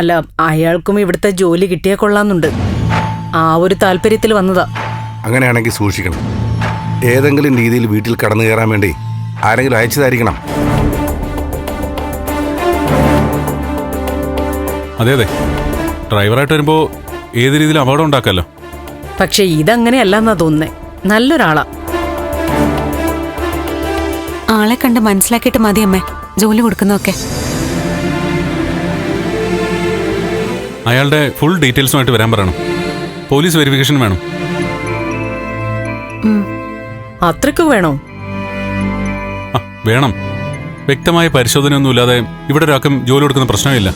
അല്ല അയാൾക്കും ഇവിടുത്തെ ജോലി കിട്ടിയാ കൊള്ളാന്നുണ്ട്. ആ ഒരു താല്പര്യത്തിൽ വന്നതാ. അങ്ങനെയാണെങ്കിൽ സൂക്ഷിക്കണം. ഏതെങ്കിലും രീതിയിൽ വീട്ടിൽ കടന്നു കയറാൻ വേണ്ടി ആരെങ്കിലും അയച്ചതായിരിക്കണം. അതെ അതെ. ഡ്രൈവറായിട്ട് വരുമ്പോൾ ഏത് രീതിയിൽ അപകടം ഉണ്ടാക്കാമല്ലോ പക്ഷെ ഇതങ്ങനെയല്ലെന്നാ തോന്നുന്നേ. നല്ലൊരാളാ. ആളെ കണ്ട് മനസ്സിലാക്കിയിട്ട് മതി അമ്മേ ജോലി കൊടുക്കുന്നതൊക്കെ. അയാളുടെ ഫുൾ ഡീറ്റെയിൽസുമായിട്ട് വരാൻ പറയണം. പോലീസ് വെരിഫിക്കേഷൻ വേണം. അത്രയ്ക്ക് വേണോ? ആ വേണം. വ്യക്തമായ പരിശോധനയൊന്നുമില്ലാതെ ഇവിടെ ഒരാൾക്കും ജോലി കൊടുക്കുന്ന പ്രശ്നമില്ല.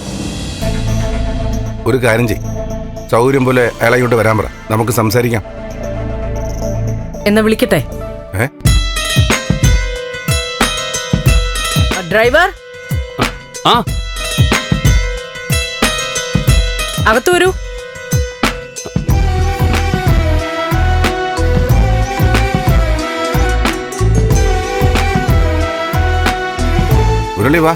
ഒരു കാര്യം ചെയ് സൗകര്യം പോലെ അയാളെ ഇങ്ങോട്ട് വരാൻ പറ. നമുക്ക് സംസാരിക്കാം. എന്നാ വിളിക്കട്ടെ? ഏ? ഡ്രൈവർ? ആ അകത്തു വരൂ. മുരളി വാ.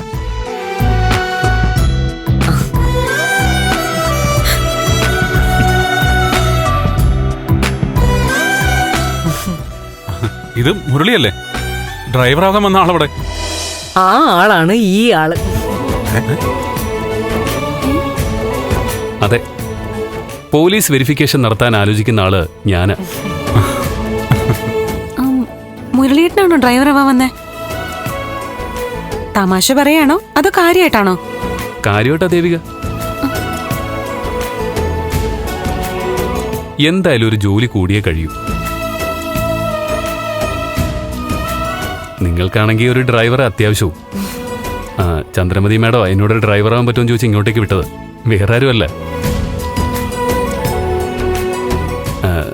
ഇത് മുരളിയല്ലേ? ഡ്രൈവറാകാൻ വന്ന ആളവിടെ. ആ ആളാണ് ഈ ആൾ. അതെ. പോലീസ് വെരിഫിക്കേഷൻ നടത്താൻ ആലോചിക്കുന്ന ആൾ ഞാൻ. മുരളിയേട്ടനാണോ ഡ്രൈവർ അവ വന്നേ? തമാശ പറയാണോ? അതോ കാര്യമായിട്ടാണോ കാര്യമായിട്ടാ ദേവിക. എന്തായാലും ഒരു ജോലി കൂടിയേ കഴിയൂ. നിങ്ങൾക്കാണെങ്കിൽ ഒരു ഡ്രൈവറെ അത്യാവശ്യവും. ആ ചന്ദ്രമതി മാഡം എന്നോട് ഡ്രൈവർ ആവാൻ പറ്റുമെന്ന് ചോദിച്ച് ഇങ്ങോട്ടേക്ക് വിട്ടത്. വേറെ ആരുമല്ല ആ,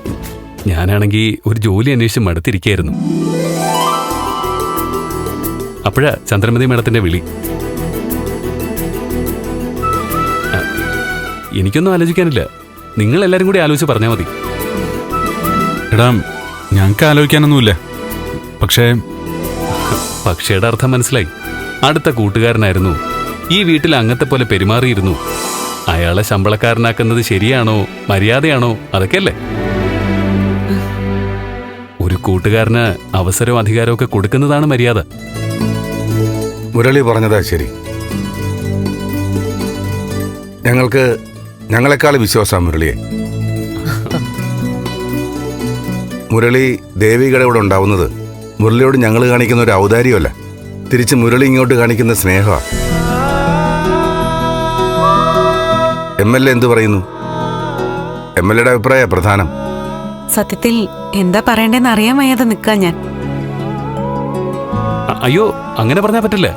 ഞാനാണെങ്കിൽ ഒരു ജോലി അന്വേഷിച്ച് മടുത്തിരിക്കുകയായിരുന്നു അപ്പോഴാ ചന്ദ്രമതി മേഡത്തിന്റെ വിളി. ആ, എനിക്കൊന്നും ആലോചിക്കാനില്ല. നിങ്ങൾ എല്ലാരും കൂടി ആലോചിച്ച് പറഞ്ഞാൽ മതി. എടാ ഞങ്ങൾക്ക് ആലോചിക്കാനൊന്നുമില്ല. പക്ഷേ പക്ഷേയുടെ അർത്ഥം മനസ്സിലായി. അടുത്ത കൂട്ടുകാരനായിരുന്നു. ഈ വീട്ടിൽ അങ്ങത്തെ പോലെ പെരുമാറിയിരുന്നു. അയാളെ ശമ്പളക്കാരനാക്കുന്നത് ശരിയാണോ മര്യാദയാണോ അതൊക്കെയല്ലേ ഒരു കൂട്ടുകാരന് അവസരവും അധികാരവും ഒക്കെ കൊടുക്കുന്നതാണ് മര്യാദ. മുരളി പറഞ്ഞതാ ശരി. ഞങ്ങൾക്ക് ഞങ്ങളെക്കാൾ വിശ്വാസം മുരളിയെ. മുരളി ദേവികയുടെ ഇവിടെ ഉണ്ടാവുന്നത് മുരളിയോട് ഞങ്ങൾ കാണിക്കുന്ന ഒരു ഔദാര്യമല്ല. തിരിച്ച് മുരളി ഇങ്ങോട്ട് കാണിക്കുന്ന സ്നേഹമാ. എം എൽ എ എന്തു പറയുന്നു? എം എൽ എയുടെ അഭിപ്രായ പ്രധാനം. സത്യത്തിൽ എന്താ പറയണ്ടെന്ന് അറിയാൻ വയ്യാതെ നിൽക്കാൻ ഞാൻ. അയ്യോ അങ്ങനെ പറഞ്ഞാ പറ്റില്ല.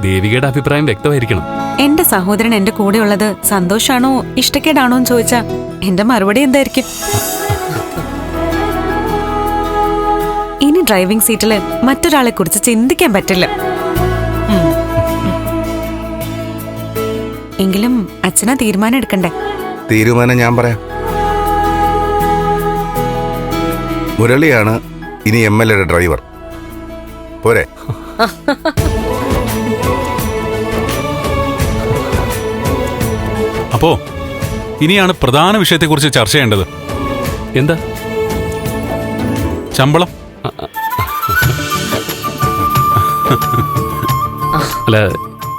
ദേവികയുടെ അഭിപ്രായം വ്യക്തമായിരിക്കണം. എന്റെ സഹോദരൻ എന്റെ കൂടെ ഉള്ളത് സന്തോഷാണോ ഇഷ്ടക്കേടാണോ എന്ന് ചോദിച്ചാ എന്റെ മറുപടി എന്തായിരിക്കും? ഡ്രൈവിംഗ് സീറ്റിൽ മറ്റൊരാളെ കുറിച്ച് ചിന്തിക്കാൻ പറ്റില്ല. എങ്കിലും അച്ഛനാ തീരുമാനം എടുക്കണ്ടേ? തീരുമാനം ഞാൻ പറയാം. മുരളിയാണ് ഇനി എം എൽ എയുടെ ഡ്രൈവർ. പോരെ. അപ്പോ ഇനിയാണ് പ്രധാന വിഷയത്തെക്കുറിച്ച് ചർച്ച ചെയ്യേണ്ടത്. എന്താ? ശമ്പളം. അല്ല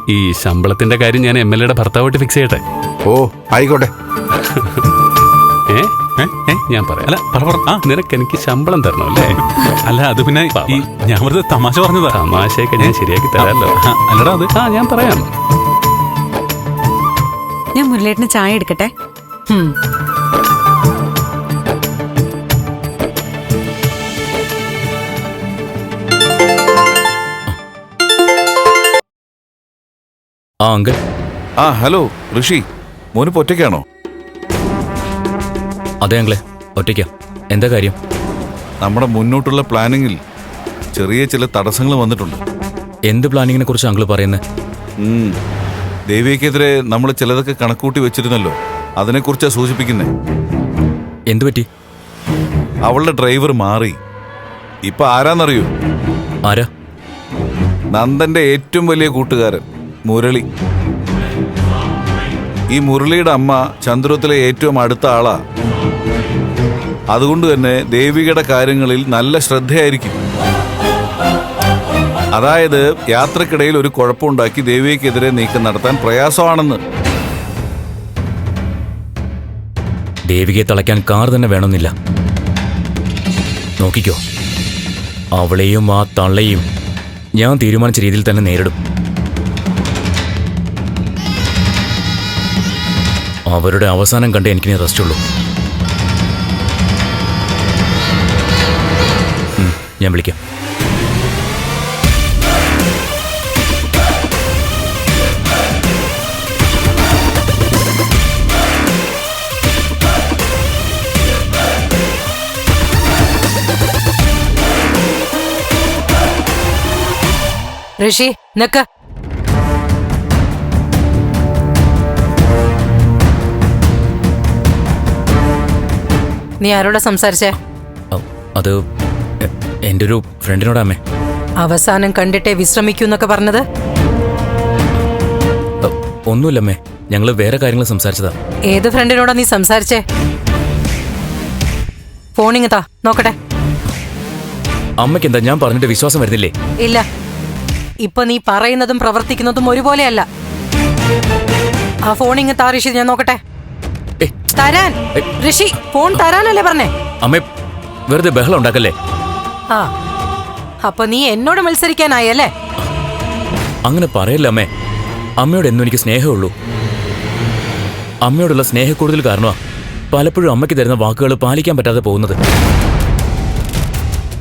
ഈ ശമ്പളത്തിന്റെ കാര്യം ഞാൻ എം എൽ എയുടെ ഭർത്താവായിട്ട് ഫിക്സ് ചെയ്യട്ടെ? ഓ ആയിക്കോട്ടെ. ഏ? ഏ? ഏ? ഞാൻ പറയാം. അല്ല പറ പറ. ആ. നിനക്ക് എനിക്ക് ശമ്പളം തരണം അല്ലേ? അല്ല അത് പിന്നെ ഈ ഞാൻ വെറുതെ തമാശ പറഞ്ഞതാ. തമാശയൊക്കെ ഞാൻ ശരിയാക്കി തരാമല്ലോ. ആ, അല്ലടാ അത് ആ ഞാൻ പറയാം. ഞാൻ മുരളിയേട്ടന് ചായ എടുക്കട്ടെ? ഉം. ആ അങ്കിൾ. ആ ഹലോ ഋഷി. മോനിപ്പോ ഒറ്റയ്ക്കാണോ? അതെ അങ്കിളെ. ഒറ്റയ്ക്കാ. എന്താ കാര്യം? നമ്മുടെ മുന്നോട്ടുള്ള പ്ലാനിങ്ങിൽ ചെറിയ ചില തടസ്സങ്ങൾ വന്നിട്ടുണ്ട്. എന്ത് പ്ലാനിങ്ങിനെ കുറിച്ച് അങ്കിൾ പറയുന്നത് ഉം. ദേവികയ്ക്കെതിരെ നമ്മൾ ചിലതൊക്കെ കണക്കൂട്ടി വെച്ചിരുന്നല്ലോ. അതിനെക്കുറിച്ചാ സൂചിപ്പിക്കുന്നത് എന്തു പറ്റി? അവളുടെ ഡ്രൈവർ മാറി. ഇപ്പൊ ആരാന്നറിയോ? ആരാ? നന്ദന്റെ ഏറ്റവും വലിയ കൂട്ടുകാരൻ. മുരളി. ഈ മുരളിയുടെ അമ്മ ചന്ദ്രത്തിലെ ഏറ്റവും അടുത്ത ആളാ. അതുകൊണ്ട് തന്നെ ദേവികയുടെ കാര്യങ്ങളിൽ നല്ല ശ്രദ്ധയായിരിക്കും. അതായത് യാത്രക്കിടയിൽ ഒരു കുഴപ്പമുണ്ടാക്കി ദേവികയ്ക്കെതിരെ നീക്കം നടത്താൻ പ്രയാസമാണെന്ന്. ദേവികയെ തളയ്ക്കാൻ കാർ തന്നെ വേണമെന്നില്ല. നോക്കിക്കോ. അവളെയും ആ തള്ളയും ഞാൻ തീരുമാനിച്ച രീതിയിൽ തന്നെ നേരിടും. അവരുടെ അവസാനം കണ്ടേ എനിക്കിനി റെസ്റ്റ് ഉള്ളൂ. ഞാൻ വിളിക്കാം. ഋഷി നിക്ക. നീ ആരോടാ സംസാരിച്ചേ? അത് എന്റെ എന്റെ ഒരു ഫ്രണ്ടിനോടാ അമ്മേ. അവസാനം കണ്ടിട്ടേ വിശ്രമിക്കൂ എന്നൊക്കെ പറഞ്ഞത്? ഒന്നുമില്ലമ്മേ ഞങ്ങൾ വേറെ കാര്യങ്ങൾ സംസാരിച്ചതാ. ഏത് ഫ്രണ്ടിനോടാ നീ സംസാരിച്ചേ? ഫോണിങ് താ നോക്കട്ടെ. അമ്മയ്ക്ക് എന്താ ഞാൻ പറഞ്ഞിട്ട് വിശ്വാസം വരുന്നില്ലേ? ഇല്ല. ഇപ്പൊ നീ പറയുന്നതും പ്രവർത്തിക്കുന്നതും ഒരുപോലെയല്ല. ആ ഫോണിങ് താ ഋഷി ഞാൻ നോക്കട്ടെ. തരാൻ. ഋഷി ഫോൺ തരാനല്ലേ പറഞ്ഞേ? അമ്മേ വെറുതെ ബഹളം ഉണ്ടാക്കല്ലേ? ആ. അപ്പൊ നീ എന്നോട് മത്സരിക്കാനായി അല്ലേ? അങ്ങനെ പറയല്ല അമ്മേ. അമ്മയോട് എന്നും എനിക്ക് സ്നേഹമുള്ളൂ. അമ്മയോടുള്ള സ്നേഹക്കൂടുതൽ കാരണമാ പലപ്പോഴും അമ്മയ്ക്ക് തരുന്ന വാക്കുകൾ പാലിക്കാൻ പറ്റാതെ പോകുന്നത്.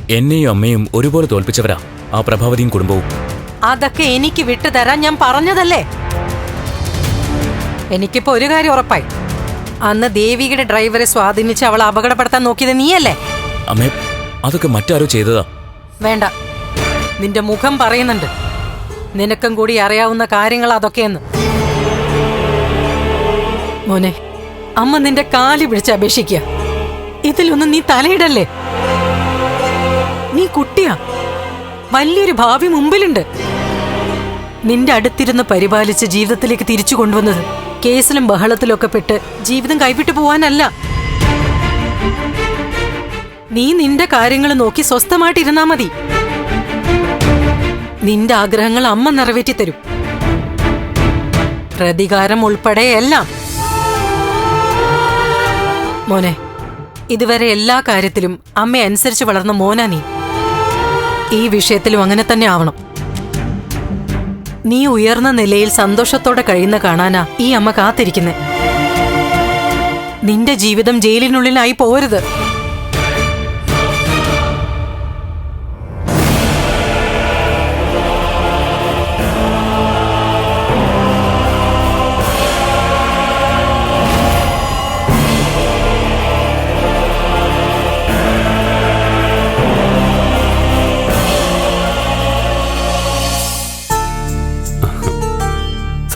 എന്നെയും അമ്മയും ഒരുപോലെ തോൽപ്പിച്ചവരാ ആ പ്രഭാവതിയും കുടുംബവും. അതൊക്കെ എനിക്ക് വിട്ടു തരാൻ ഞാൻ പറഞ്ഞതല്ലേ? എനിക്കിപ്പോ ഒരു കാര്യം ഉറപ്പായി. അന്ന് ദേവികയുടെ ഡ്രൈവറെ സ്വാധീനിച്ച് അവൾ അപകടപ്പെടുത്താൻ നോക്കിയത് നീയല്ലേ? അമ്മേ അതൊക്കെ മറ്റാരോ ചെയ്തതാ. വേണ്ട. നിന്റെ മുഖം പറയുന്നുണ്ട്. നിനക്കും കൂടി അറിയാവുന്ന കാര്യങ്ങൾ അതൊക്കെയെന്ന്. മോനെ അമ്മ നിന്റെ കാലി പിടിച്ച് അപേക്ഷിക്കുക. ഇതിലൊന്നും നീ തലയിടല്ലേ? നീ കുട്ടിയാ. വലിയൊരു ഭാവി മുമ്പിലുണ്ട്. നിന്റെ അടുത്തിരുന്ന് പരിപാലിച്ച് ജീവിതത്തിലേക്ക് തിരിച്ചു കൊണ്ടുവന്നത് കേസിലും ബഹളത്തിലൊക്കെ പെട്ട് ജീവിതം കൈവിട്ടു പോവാനല്ല. നീ നിന്റെ കാര്യങ്ങൾ നോക്കി സ്വസ്ഥമായിട്ടിരുന്നാ മതി. നിന്റെ ആഗ്രഹങ്ങൾ അമ്മ നിറവേറ്റി തരും പ്രതികാരം ഉൾപ്പെടെ എല്ലാം. മോനെ ഇതുവരെ എല്ലാ കാര്യത്തിലും അമ്മ അനുസരിച്ച് വളർന്ന മോനാ നീ. ഈ വിഷയത്തിലും അങ്ങനെ തന്നെ ആവണം. നീ ഉയർന്ന നിലയിൽ സന്തോഷത്തോടെ കഴിയുന്ന കാണാനാ ഈ അമ്മ കാത്തിരിക്കുന്നത് നിന്റെ ജീവിതം ജയിലിനുള്ളിലായി പോരുത്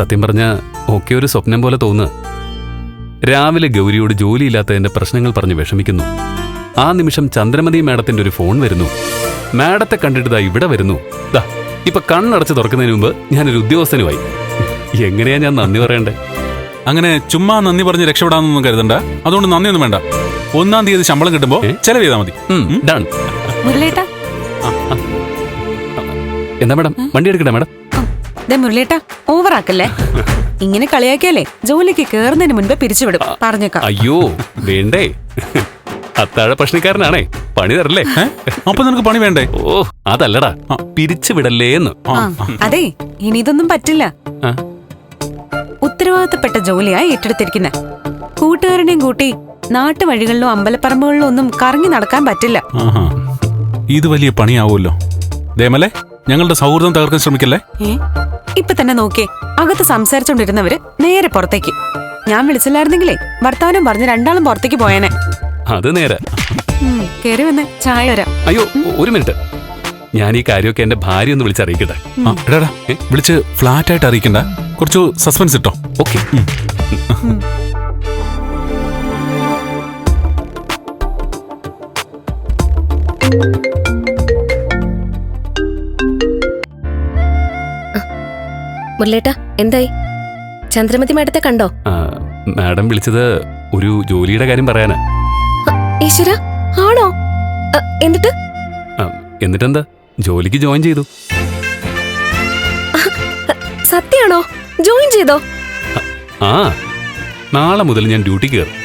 സത്യം പറഞ്ഞ ഒക്കെ ഒരു സ്വപ്നം പോലെ തോന്നുക രാവിലെ ഗൗരിയോട് ജോലിയില്ലാത്തതിന്റെ പ്രശ്നങ്ങൾ പറഞ്ഞ് വിഷമിക്കുന്നു. ആ നിമിഷം ചന്ദ്രമതി മാഡത്തിന്റെ ഒരു ഫോൺ വരുന്നു. മാഡത്തെ കണ്ടിട്ട് ദാ ഇവിടെ വരുന്നു. ദാ ഇപ്പൊ കണ്ണടച്ച് തുറക്കുന്നതിന് മുമ്പ് ഞാനൊരു ഉദ്യോഗസ്ഥനുമായി. എങ്ങനെയാ ഞാൻ നന്ദി പറയണ്ടേ? അങ്ങനെ ചുമ്മാ നന്ദി പറഞ്ഞ് രക്ഷപ്പെടാമെന്നൊന്നും കരുതണ്ട. അതുകൊണ്ട് നന്ദിയൊന്നും വേണ്ട. ഒന്നാം തീയതി ശമ്പളം കിട്ടുമ്പോ? ചെലവ് ചെയ്താൽ മതി. ഡൺ മുരളേട്ടാ. എന്താ മാഡം വണ്ടി എടുക്കട്ടെ മാഡം? ദേ മുരളേട്ടാ ഓവറാക്കല്ലേ ഇങ്ങനെ കളിയാക്കിയാലേ ജോലിക്ക് കേറുന്നതിന് മുൻപേ പിരിച്ചുവിടും. പറഞ്ഞേക്കാം. അയ്യോ വേണ്ടേ? അത്താഴ പ്രശ്നക്കാരനാണേ പണി തരല്ലേ? അപ്പൊ നിനക്ക് പണി വേണ്ടേ? ഓ അതല്ലടാ പിരിച്ചു വിടല്ലേന്ന് അതെ ഇനി ഇതൊന്നും പറ്റില്ല. ഉത്തരവാദിത്തപ്പെട്ട ജോലിയായി ഏറ്റെടുത്തിരിക്കുന്ന. കൂട്ടുകാരനെയും കൂട്ടി നാട്ടുവഴികളിലോ അമ്പലപ്പറമ്പുകളിലോ ഒന്നും കറങ്ങി നടക്കാൻ പറ്റില്ല. ഇത് വലിയ പണിയാവുമല്ലോ. ദേമലെ ഞങ്ങളുടെ സൗഹൃദം തകർക്കാൻ ശ്രമിക്കല്ലേ? ഏ? ഇപ്പൊ തന്നെ നോക്കിയേ. അകത്ത് സംസാരിച്ചോണ്ടിരുന്നവര് നേരെ പുറത്തേക്ക്. ഞാൻ വിളിച്ചില്ലായിരുന്നെങ്കിലേ വർത്താനം പറഞ്ഞ് രണ്ടാളും പുറത്തേക്ക് പോയേനെ. അത് നേരെ. ഉം, കേറി വന്ന് ചായ വരാം. അയ്യോ ഒരു മിനിറ്റ്. ഞാൻ ഈ കാര്യമൊക്കെ എന്റെ ഭാര്യ ഒന്ന് വിളിച്ചറിയിക്കട്ടെ ആ, എടാടാ ഏ? വിളിച്ച് ഫ്ലാറ്റ് ആയിട്ട് അറിയിക്കണ്ട. കുറച്ച് സസ്പെൻസ് ഇട്ടോ? ഓക്കെ. മുരളേട്ടാ എന്തായി? ചന്ദ്രമതി മാഡത്തെ കണ്ടോ? മാഡം വിളിച്ചത് ഒരു ജോലിയുടെ കാര്യം പറയാനാ. ഈശ്വര ആണോ? എന്നിട്ട്? എന്നിട്ടെന്താ? ജോലിക്ക് ജോയിൻ ചെയ്തു. സത്യാണോ? ജോയിൻ ചെയ്തോ? ആ നാളെ മുതൽ ഞാൻ ഡ്യൂട്ടി കയറും.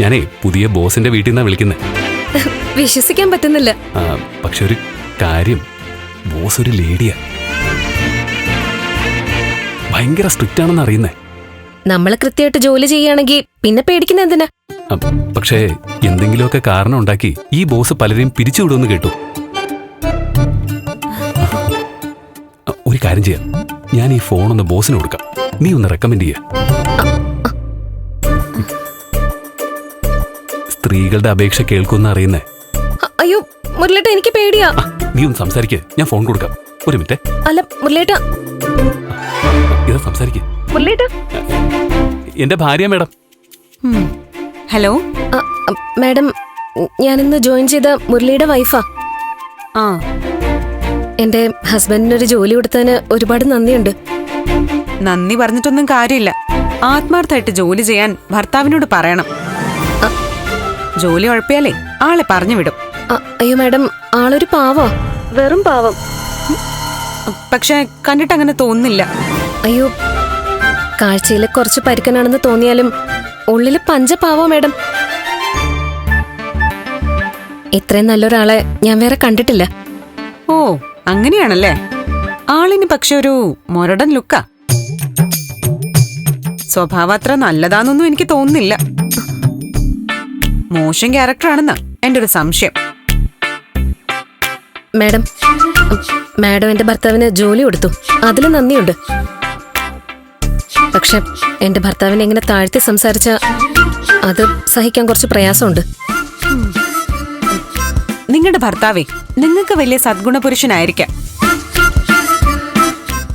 ഞാനേ പുതിയ ബോസിന്റെ വീട്ടിൽ നിന്നാ വിളിക്കുന്നേ. വിശ്വസിക്കാൻ പറ്റുന്നില്ല. പക്ഷെ ഒരു കാര്യം ബോസ് ഒരു ലേഡിയാ. ഭയങ്കര സ്ട്രിക്റ്റ് ആണെന്ന് അറിയുന്നേ. നമ്മൾ കൃത്യമായിട്ട് ജോലി ചെയ്യുകയാണെങ്കിൽ പിന്നെ പേടിക്കുന്ന എന്തിനാ? പക്ഷേ എന്തെങ്കിലുമൊക്കെ കാരണം ഉണ്ടാക്കി ഈ ബോസ് പലരെയും പിരിച്ചുവിടുമെന്ന് കേട്ടു. ഒരു കാര്യം ചെയ്യാം. ഞാൻ ഈ ഫോൺ ഒന്ന് ബോസിന് കൊടുക്കാം. നീ ഒന്ന് റെക്കമെൻഡ് ചെയ്യ. സ്ത്രീകളുടെ അപേക്ഷ കേൾക്കുമെന്ന് അറിയുന്നേ. അയ്യോ മുരളിട്ട് എനിക്ക് പേടിയാ. നീ ഒന്ന് സംസാരിക്ക്. ഞാൻ ഫോൺ കൊടുക്കാം. ഒരു മിനിറ്റ്. അല്ല മുരളേട്ട ഇത് സംസാരിക്കേ. മുരളേട്ട എന്റെ ഭാര്യ മേഡം. ഉം. ഹലോ? ആ, മാഡം ഞാനിന്ന് ജോയിൻ ചെയ്ത മുരളിയുടെ വൈഫാ. ആ. എന്റെ ഹസ്ബൻഡിനൊരു ജോലി കൊടുത്തതിന് ഒരുപാട് നന്ദിയുണ്ട്. നന്ദി പറഞ്ഞിട്ടൊന്നും കാര്യമില്ല. ആത്മാർത്ഥമായിട്ട് ജോലി ചെയ്യാൻ ഭർത്താവിനോട് പറയണം. ജോലി ഉഴപ്പിയാലേ ആളെ പറഞ്ഞു വിടും. അയ്യോ മാഡം ആളൊരു പാവോ. വെറും പാവം. പക്ഷെ കണ്ടിട്ട് അങ്ങനെ തോന്നുന്നില്ല. അയ്യോ കാഴ്ചയിൽ കുറച്ച് പരുക്കനാണെന്ന് തോന്നിയാലും ഉള്ളിൽ പഞ്ച പഞ്ചപാവോ മാഡം. ഇത്രയും നല്ലൊരാളെ ഞാൻ വേറെ കണ്ടിട്ടില്ല. ഓ അങ്ങനെയാണല്ലേ? ആളിന് പക്ഷെ ഒരു മൊരടൻ ലുക്കാ. സ്വഭാവം അത്ര നല്ലതാന്നൊന്നും എനിക്ക് തോന്നുന്നില്ല. മോശം ക്യാരക്ടറാണെന്നാ എന്റെ ഒരു സംശയം. മാഡം മാഡം എന്റെ ഭർത്താവിന് ജോലി കൊടുത്തു. അതിൽ നന്ദിയുണ്ട്. പക്ഷെ എന്റെ ഭർത്താവിനെ എങ്ങനെ താഴ്ത്തി സംസാരിച്ച അത് സഹിക്കാൻ കുറച്ച് പ്രയാസമുണ്ട്. നിങ്ങളുടെ ഭർത്താവേ നിങ്ങൾക്ക് വലിയ സദ്ഗുണ പുരുഷനായിരിക്കാം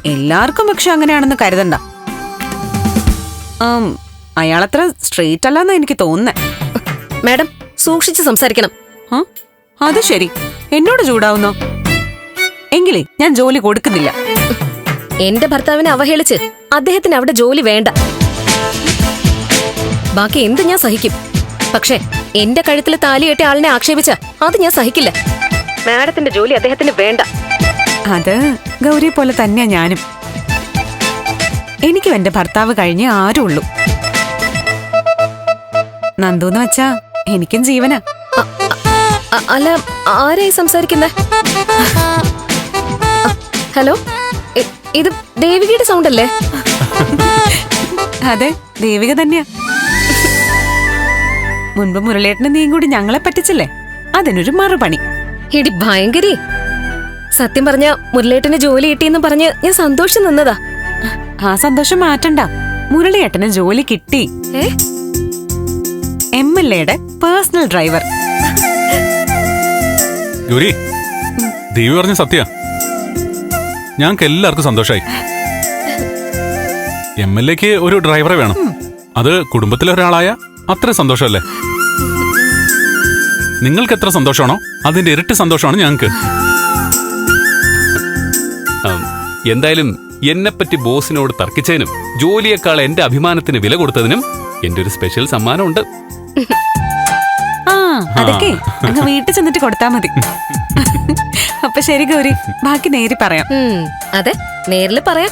എല്ലാവർക്കും പക്ഷെ അങ്ങനെയാണെന്ന് കരുതണ്ട. അയാളത്ര സ്ട്രെയിറ്റ് അല്ലെന്ന് എനിക്ക് തോന്നുന്നേ. മാഡം സൂക്ഷിച്ച് സംസാരിക്കണം. അത് ശരി. എന്നോട് ചൂടാവുന്നോ? എങ്കിലേ ഞാൻ ജോലി കൊടുക്കുന്നില്ല. എന്റെ ഭർത്താവിനെ അവഹേളിച്ച് അദ്ദേഹത്തിന് അവിടെ ജോലി വേണ്ട. ബാക്കി എന്ത് ഞാൻ സഹിക്കും? പക്ഷേ എന്റെ കഴുത്തിൽ താലി കെട്ടിയ ആളിനെ ആക്ഷേപിച്ച അത് ഞാൻ സഹിക്കില്ല. മാഡത്തിന്റെ ജോലി അദ്ദേഹത്തിന് വേണ്ട. അത് ഗൗരി പോലെ തന്നെയാ ഞാനും. എനിക്കും എന്റെ ഭർത്താവ് കഴിഞ്ഞേ ആരും ഉള്ളൂ നന്ദൂന്ന് വെച്ചാ എനിക്കും ജീവന. അല്ല ആരായി സംസാരിക്കുന്നേ? ഹലോ ഇത് ദേവികയുടെ സൗണ്ട് അല്ലേ അതെ ദേവിക തന്നെയാ. മുൻപ് മുരളേട്ടന് നീയും കൂടി ഞങ്ങളെ പറ്റിച്ചല്ലേ? അതിനൊരു മറുപണി. എടി ഭയങ്കരി. സത്യം പറഞ്ഞ മുരളേട്ടന് ജോലി കിട്ടിയെന്ന് പറഞ്ഞ് ഞാൻ സന്തോഷം നിന്നതാ. ആ സന്തോഷം മാറ്റണ്ട. മുരളിയേട്ടന് ജോലി കിട്ടി. എം എൽ എയുടെ പേഴ്സണൽ ഡ്രൈവർ. ഗൗരി ദേവി പറഞ്ഞ സത്യ. ഞങ്ങൾക്ക് എല്ലാവർക്കും സന്തോഷമായി എം എൽ എക്ക് ഒരു ഡ്രൈവറെ വേണം. അത് കുടുംബത്തിലെ ഒരാളായ അത്ര സന്തോഷമല്ലേ? നിങ്ങൾക്ക് എത്ര സന്തോഷമാണോ അതിന്റെ ഇരട്ടി സന്തോഷമാണ് ഞങ്ങൾക്ക് എന്തായാലും എന്നെപ്പറ്റി ബോസിനോട് തർക്കിച്ചതിനും ജോലിയേക്കാൾ എന്റെ അഭിമാനത്തിന് വില കൊടുത്തതിനും എന്റെ ഒരു സ്പെഷ്യൽ സമ്മാനമുണ്ട്. ആ അതൊക്കെ. അങ്ങ് വീട്ടിൽ ചെന്നിട്ട് കൊടുത്താ മതി. അപ്പൊ ശരി ഗൗരി ബാക്കി നേരി പറയാം. ഉം, അതെ നേരിൽ പറയാം.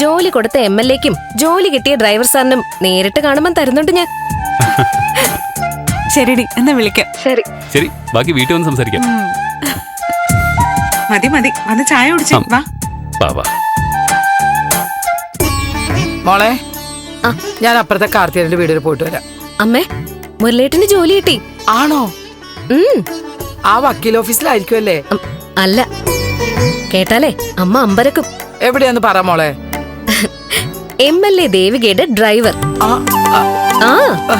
ജോലി കൊടുത്ത എം എൽ എക്കും ജോലി കിട്ടിയ ഡ്രൈവർ സാറിനും നേരിട്ട് കാണുമ്പോൾ തരുന്നുണ്ട് ഞാൻ. ശരിടി എന്നാ വിളിക്കാം. ശരി. ശരി ബാക്കി വീട്ടിൽ വന്ന് സംസാരിക്കാം. മതി മതി വന്ന് ചായ കുടിച്ചേ വാ. വാ വാ. മോളെ ഞാൻ അപ്പുറത്തെ കാർത്തികന്റെ വീടിൽ പോയിട്ട് വരാം. അമ്മേ മുരളേട്ടന് ജോലി കിട്ടി. ആണോ? ഉം, ആ വക്കീൽ ഓഫീസിലായിരിക്കും അല്ലേ ഉം, അല്ല. കേട്ടാലേ അമ്മ അമ്പരക്കും. എവിടെയാന്ന് പറ മോളെ. എം എൽ എ ദേവികയുടെ ഡ്രൈവർ. ആ, ആ, ആ. ആ,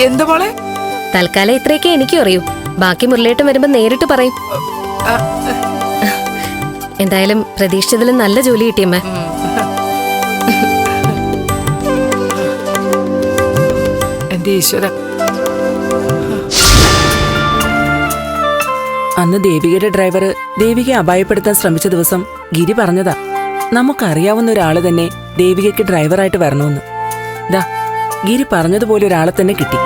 എന്ത് മോളെ? തൽക്കാലം ഇത്രയൊക്കെ എനിക്കും അറിയൂ. ബാക്കി മുരളേട്ടൻ വരുമ്പോ നേരിട്ട് പറയും. ആ, എന്തായാലും പ്രതീക്ഷിച്ചതിലും നല്ല ജോലി കിട്ടിയമ്മേ. ഈശ്വര. അന്ന് ദേവികയുടെ ഡ്രൈവർ ദേവികയെ അപായപ്പെടുത്താൻ ശ്രമിച്ച ദിവസം ഗിരി പറഞ്ഞതാ. നമുക്കറിയാവുന്ന ഒരാൾ തന്നെ ദേവികയ്ക്ക് ഡ്രൈവറായിട്ട് വരണമെന്ന്. ദാ ഗിരി പറഞ്ഞതുപോലെ ഒരാളെ തന്നെ കിട്ടി.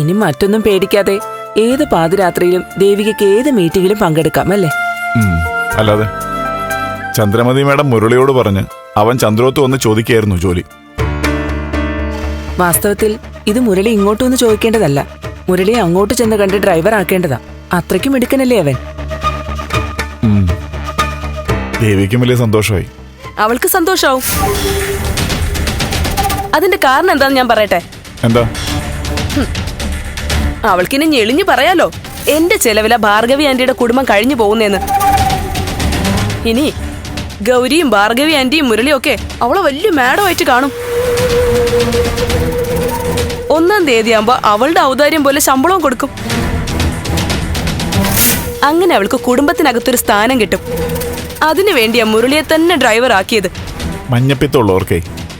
ഇനി മറ്റൊന്നും പേടിക്കാതെ ഏത് പാതിരാത്രിയിലും ദേവികയ്ക്ക് ഏത് മീറ്റിംഗിലും പങ്കെടുക്കാം അല്ലേ? അല്ലാതെ. ചന്ദ്രമതി മേഡം മുരളിയോട് പറഞ്ഞ് അവൻ ചന്ദ്രോത്ത് വന്ന് ചോദിക്കായിരുന്നു ജോലി. വാസ്തവത്തിൽ ഇത് മുരളി ഇങ്ങോട്ട് വന്ന് ചോദിക്കേണ്ടതല്ല. മുരളി അങ്ങോട്ട് ചെന്ന് കണ്ട് ഡ്രൈവർ ആക്കേണ്ടതാ. അത്രയ്ക്കും എടുക്കനല്ലേ അവൻ. ദേവിക്കും വലിയ സന്തോഷമായി. അവൾക്ക് സന്തോഷാവും. അതിന്റെ കാരണം എന്താന്ന് ഞാൻ പറയട്ടെ? എന്താ? അവൾക്കിനി ഞെളിഞ്ഞു പറയാലോ? എന്റെ ചെലവില ഭാർഗവി ആന്റിയുടെ കുടുംബം കഴിഞ്ഞു പോകുന്നേന്ന്. ഇനി ഗൗരിയും ഭാർഗവി ആന്റിയും മുരളിയും ഒക്കെ അവളെ വലിയ മാഡമായിട്ട് കാണും. ഒന്നാം തീയതി ആകുമ്പോ അവളുടെ ഔദാര്യം പോലെ ശമ്പളവും കൊടുക്കും. അങ്ങനെ അവൾക്ക് കുടുംബത്തിനകത്തൊരു സ്ഥാനം കിട്ടും. അതിനു വേണ്ടിയാ മുരളിയെ തന്നെ ഡ്രൈവർ ആക്കിയത്. മഞ്ഞപ്പിത്തുള്ളവർക്കേ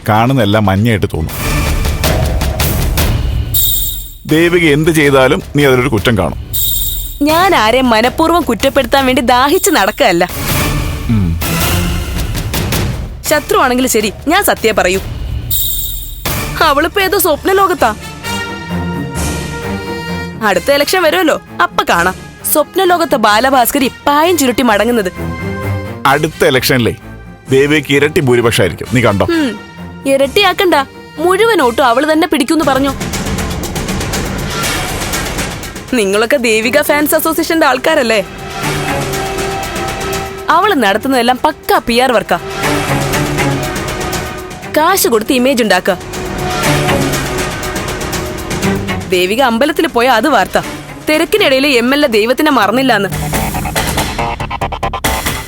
കാണുന്നെല്ലാം മഞ്ഞയായിട്ട് തോന്നും. ദേവിക എന്ത് ചെയ്താലും നീ അതിലൊരു കുറ്റം കാണും. ഞാൻ ആരെ മനഃപൂർവം കുറ്റപ്പെടുത്താൻ വേണ്ടി ദാഹിച്ച് നടക്കല്ല ശത്രുവാണെങ്കിൽ ശരി ഞാൻ സത്യം പറയൂ. അവളിപ്പോ ഏതോ സ്വപ്ന ലോകത്താ. അടുത്ത ഇലക്ഷൻ വരുമല്ലോ അപ്പൊ കാണാം. സ്വപ്ന ലോകത്തെ ബാലഭാസ്കരി പായം ചുരുട്ടി മടങ്ങുന്നത്. അടുത്ത ഇലക്ഷനിലെ ദേവിക്ക് ഇരട്ടി ഭൂരിപക്ഷമായിരിക്കും. നീ കണ്ടോ? ഇരട്ടിയാക്കണ്ട. മുഴുവൻ ഓട്ടും അവൾ തന്നെ പിടിക്കൂന്ന് പറഞ്ഞു. നിങ്ങളൊക്കെ ദേവിക ഫാൻസ് അസോസിയേഷന്റെ ആൾക്കാരല്ലേ? അവൾ നടത്തുന്നതെല്ലാം പക്ക പി ആർ വർക്കാ കാശ് കൊടുത്ത് ഇമേജ് ഉണ്ടാക്ക ദേവിക അമ്പലത്തിൽ പോയ അത് വാർത്ത. തിരക്കിനിടയിൽ എം എൽ എ ദൈവത്തിനെ മറന്നില്ലാന്ന്.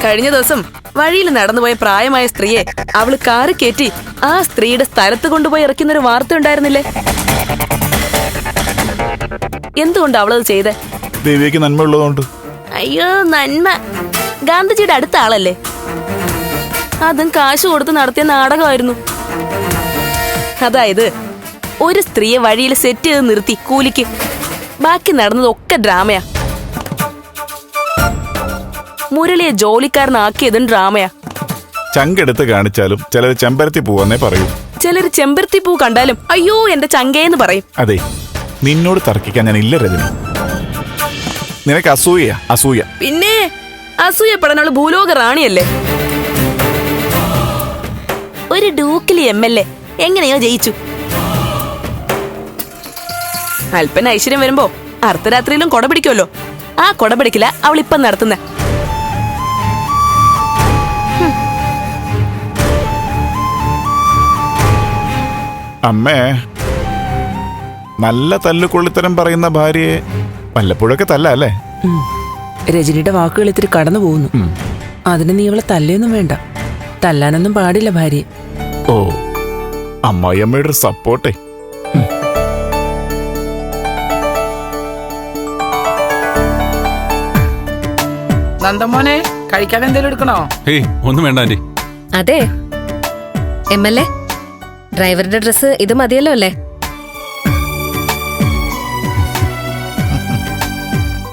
കഴിഞ്ഞ ദിവസം വഴിയിൽ നടന്നുപോയ പ്രായമായ സ്ത്രീയെ അവൾ കാറ് കയറ്റി ആ സ്ത്രീയുടെ സ്ഥലത്ത് കൊണ്ടുപോയി ഇറക്കുന്നൊരു വാർത്ത ഉണ്ടായിരുന്നില്ലേ? എന്തുകൊണ്ട് അവളത് ചെയ്തേ? ദേവിക്ക് നന്മയുള്ളതുകൊണ്ട്. അയ്യോ നന്മ. ഗാന്ധിജിയുടെ അടുത്ത ആളല്ലേ? അതും കാശ് കൊടുത്ത് നടത്തിയ നാടകമായിരുന്നു. അതായത് ഒരു സ്ത്രീയെ വഴിയിൽ സെറ്റ് ചെയ്ത് നിർത്തി കൂലിക്ക്. ബാക്കി നടന്നതൊക്കെ ഡ്രാമയാ. മുരളിയെ ജോലിക്കാരനാക്കിയതും ഡ്രാമയാ. ചങ്കെടുത്ത് കാണിച്ചാലും ചിലർ ചെമ്പരത്തി പൂവെന്നേ പറയൂ. ചിലർ ചെമ്പരത്തി പൂ കണ്ടാലും അയ്യോ എന്റെ ചങ്കേന്ന് പറയും. അതെ നിന്നോട് തർക്കിക്കാൻ ഞാൻ ഇല്ല രജന. നിനക്ക് അസൂയ അസൂയ. പിന്നെ അസൂയപ്പെടാനുള്ള ഭൂലോക റാണിയല്ലേ? ഒരു ഡൂക്കിലി എം എൽ എ എങ്ങനെയോ ജയിച്ചു. അല്പന ഐശ്വര്യം വരുമ്പോ അർദ്ധരാത്രിയിലും കൊട പിടിക്കുമല്ലോ ആ കൊട പിടിക്കില്ല അവൾ ഇപ്പം നടത്തുന്ന. അമ്മേ നല്ല തല്ലുകൊള്ളിത്തരം പറയുന്ന ഭാര്യയെ വല്ലപ്പോഴൊക്കെ തല്ല അല്ലേ. രജനിയുടെ വാക്കുകൾ ഇത്തിരി കടന്നു പോകുന്നു. അതിന് നീ അവളെ തല്ലയൊന്നും വേണ്ട. തല്ലാനൊന്നും പാടില്ല ഭാര്യ ഓ അമ്മായിയമ്മയുടെ അമ്മയുടെ സപ്പോർട്ടേ നന്ദമോനെ കഴിക്കാൻ എന്തെങ്കിലും എടുക്കണോ? ഒന്നും വേണ്ട ആന്റി. അതെ. എം എൽ എ ഡ്രൈവറുടെ ഡ്രസ്സ് ഇത് മതിയല്ലോ അല്ലേ?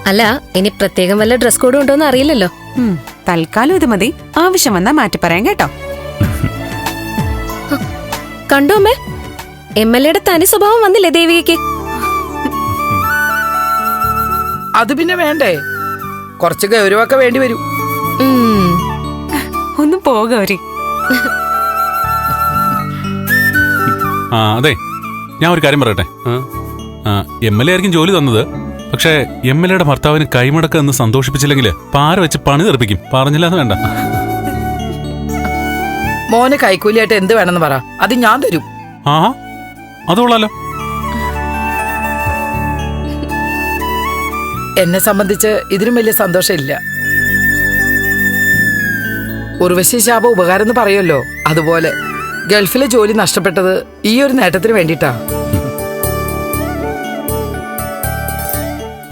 അല്ല ഇനി പ്രത്യേകം വല്ല ഡ്രസ് കോഡും ഉണ്ടോന്ന് അറിയില്ലല്ലോ. ഉം, തൽക്കാലം ഇത് മതി. ആവശ്യം വന്നാ മാറ്റി പറയാം കേട്ടോ. കണ്ടോ അമ്മേ. എം എൽ എയുടെ തനി സ്വഭാവം വന്നില്ലേ ദേവികയ്ക്ക്? അത് പിന്നെ വേണ്ടേ? കുറച്ച് ഗൗരവമൊക്കെ വേണ്ടി വരും. ഒന്ന് പോകവര് ആ അതെ. ഞാൻ ഒരു കാര്യം പറയട്ടെ? ആ, എം എൽ എ ആയിരിക്കും ജോലി തന്നത്. പക്ഷേ എം എൽ എയുടെ ഭർത്താവിന് കൈമടക്ക എന്ന് സന്തോഷിപ്പിച്ചില്ലെങ്കിൽ പാര വെച്ച് പണി തെറിപ്പിക്കും പറഞ്ഞില്ല എന്ന് വേണ്ട. മോന് കൈക്കൂലിയായിട്ട് എന്ത് വേണമെന്ന് പറ. അത് ഞാൻ തരും. ആ അത് എന്നെ സംബന്ധിച്ച് ഇതിനും വലിയ സന്തോഷമില്ല. ഉർവശി ശാപ ഉപകാരം എന്ന് പറയുമല്ലോ അതുപോലെ ഗൾഫിലെ ജോലി നഷ്ടപ്പെട്ടത് ഈ ഒരു നേട്ടത്തിന് വേണ്ടിയിട്ടാ.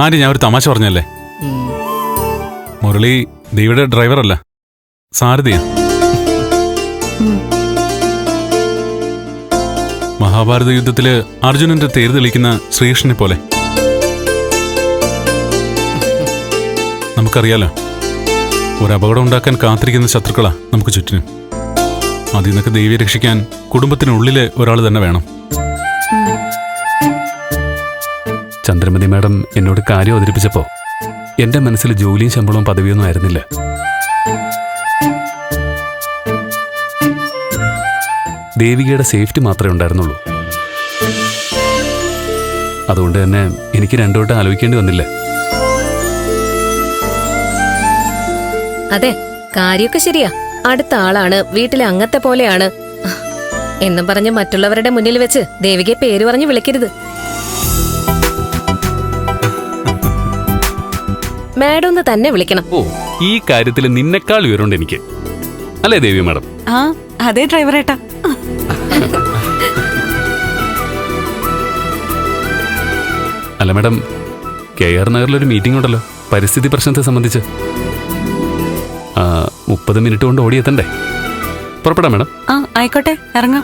ആന്റി ഞാൻ ഒരു തമാശ പറഞ്ഞല്ലേ? മുരളി ദേവിയുടെ ഡ്രൈവർ അല്ല സാരഥിയാ. മഹാഭാരത യുദ്ധത്തിൽ അർജുനന്റെ തേര് തെളിക്കുന്ന ശ്രീകൃഷ്ണനെ പോലെ. നമുക്കറിയാലോ ഒരു അപകടം ഉണ്ടാക്കാൻ കാത്തിരിക്കുന്ന ശത്രുക്കളാ നമുക്ക് ചുറ്റിനും. അതിൽ നിന്നൊക്കെ ദേവിയെ രക്ഷിക്കാൻ കുടുംബത്തിനുള്ളിലെ ഒരാൾ തന്നെ വേണം. ചന്ദ്രമതി മാഡം എന്നോട് കാര്യം അവതരിപ്പിച്ചപ്പോ എന്റെ മനസ്സിൽ ജോലിയും ശമ്പളവും പദവിയൊന്നും ആയിരുന്നില്ല. ദേവികയുടെ സേഫ്റ്റി മാത്രമേ ഉണ്ടായിരുന്നുള്ളൂ. അതുകൊണ്ട് തന്നെ എനിക്ക് രണ്ടോട്ട് ആലോചിക്കേണ്ടി വന്നില്ല. അതെ കാര്യമൊക്കെ ശരിയാ. അടുത്ത ആളാണ് വീട്ടിലെ അങ്ങത്തെ പോലെയാണ്. എന്നും പറഞ്ഞ് മറ്റുള്ളവരുടെ മുന്നിൽ വെച്ച് ദേവികയെ പേര് പറഞ്ഞ് വിളിക്കരുത്. മാഡം എന്ന് തന്നെ വിളിക്കണം. ഓ ഈ കാര്യത്തിൽ നിന്നെക്കാൾ വിവരമുണ്ട് എനിക്ക്. അല്ലേ ദേവി മാഡം? ആ അതെ ഡ്രൈവറേട്ടാ. അല്ല മാഡം കെ ആർ നഗറിലൊരു മീറ്റിംഗ് ഉണ്ടല്ലോ. പരിസ്ഥിതി പ്രശ്നത്തെ സംബന്ധിച്ച്. മുപ്പത് മിനിറ്റ് കൊണ്ട് ഓടിയെത്തണ്ടേ? പുറപ്പെടാം മാഡം. ആ ആയിക്കോട്ടെ ഇറങ്ങാം.